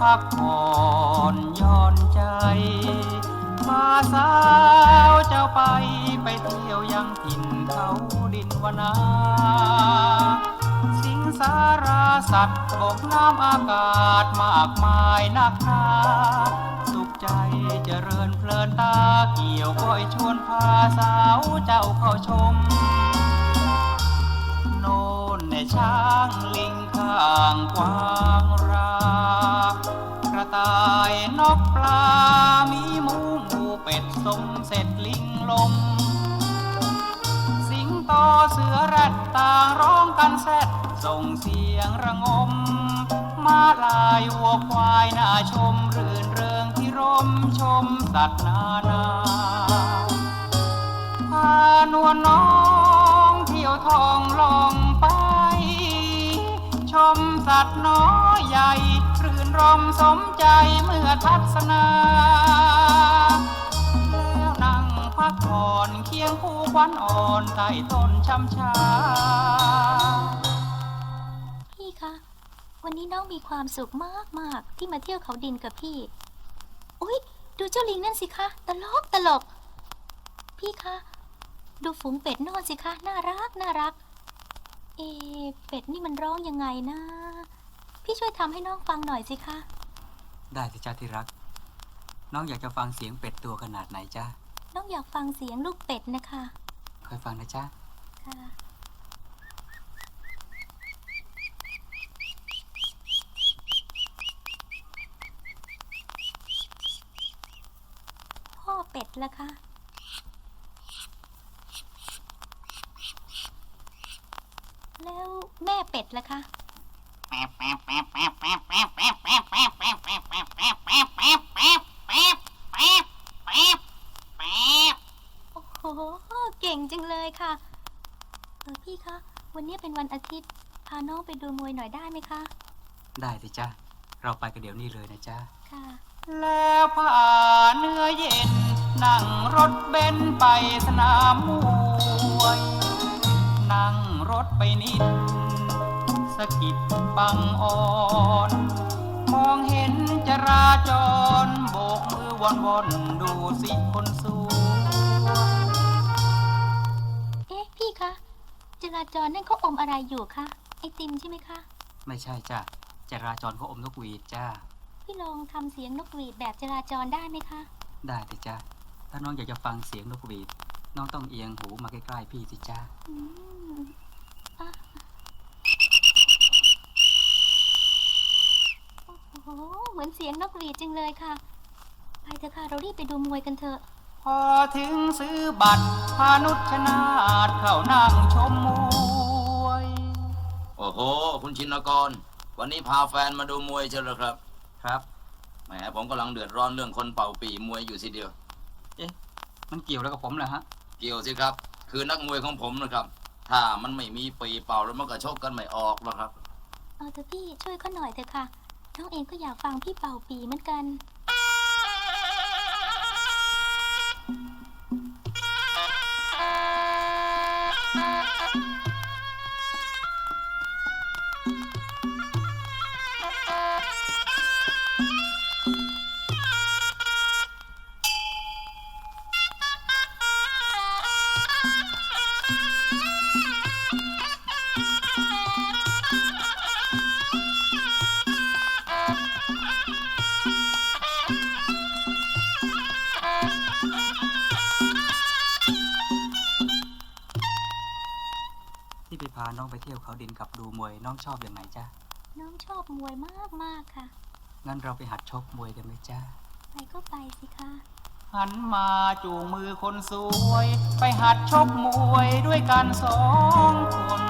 พักผ่อนย่อนใจ มาสาวเจ้าไปไปเที่ยวยังถิ่นเขาดินวนา สิงสาราสัตว์บกน้ำอากาศมากมายนักหนาสุขใจเจริญเพลินตาเกี่ยวก้อยชวนพาสาวเจ้าเข้าชม โน่นในช้างลิงข้างกวางราก ตายนกปลา มีมูหมูเป็ดสมเสร็จลิงลม สิงโตเสือแรดต่างร้องกันแซดส่งเสียงระงม มาลายวัวควายน่าชม รื่นเริงที่ร่มชมสัตว์นานาพานวลน้องเที่ยวทองลองไป ชมสัตว์น้อยใหญ่ ร่มสมใจเมื่อทัศนา แล้วนั่งพักผ่อนเคียงคู่ควันอ่อนใต้ต้นช้ำชา พี่คะ วันนี้น้องมีความสุขมากๆ ที่มาเที่ยวเขาดินกับพี่ อุ๊ย ดูเจ้าลิงนั่นสิคะ ตลกตลก พี่คะ ดูฝูงเป็ดนอนสิคะ น่ารักน่ารัก เอ เป็ดนี่มันร้องยังไงนะ พี่ช่วยทำให้น้องฟังหน่อยสิคะ ได้สิจ้าที่รัก น้องอยากจะฟังเสียงเป็ดตัวขนาดไหนจ้าน้องอยากฟังเสียงลูกเป็ดนะคะคอยฟังนะจ้าค่ะพ่อเป็ดล่ะคะ แล้วแม่เป็ดล่ะคะ โอ้โหเก่งจังเลยค่ะเออพี่คะวันนี้เป็นวันอาทิตย์ พาน้องไปดูมวยหน่อยได้ไหมคะ ได้สิจ้าเราไปกันเดี๋ยวนี้เลยนะจ้าค่ะ แล้วผ่าเนื้อเย็น นั่งรถเบนซ์ไปสนามมวย นั่งรถไปนิดสะกิดบังอ่อน มองเห็นจราจรโบกมือวอนวอนๆดูสิคนสวยเอ๊ะพี่คะจราจรนั่นเขาอมอะไรอยู่คะไอติมใช่ไหมคะ ไม่ใช่จ้าจราจรเขาอมนกหวีดจ้าพี่ลองทำเสียงนกหวีดแบบจราจรได้ไหมคะ ได้สิจ้าถ้าน้องอยากจะฟังเสียงนกหวีด น้องต้องเอียงหูมาใกล้ๆพี่สิจ้า อืมอะโอ้โห เหมือนเสียงนกหวีดจังเลยค่ะ ไปเถอะค่ะ เรารีบไปดูมวยกันเถอะ พอถึงซื้อบัตรพานุชนาดเข้านั่งชมมวย โอ้โห คุณชินกร วันนี้พาแฟนมาดูมวยเชียวเหรอครับ ครับแหมผมกำลังเดือดร้อนเรื่องคนเป่าปีมวยอยู่สิเดียว มันเกี่ยวแล้วกับผมเหรอฮะ เกี่ยวสิครับ คือนักมวยของผมนะครับ ถ้ามันไม่มีปีเป่าแล้วมันก็ชกกันไม่ออกหรอกครับ เอาเถอะพี่ช่วยเขาหน่อยเถอะค่ะ น้องเองก็อยากฟังพี่เป่าปีเหมือนกัน น้องไปเที่ยวเขาดินกับดูมวยน้องชอบอย่างไหนจ้าน้องชอบมวยมากมากๆค่ะ งั้นเราไปหัดชกมวยกันไหมจ้าไปก็ไปสิคะหันมาจูงมือคนสวย ไปหัดชกมวยด้วยกันสองคน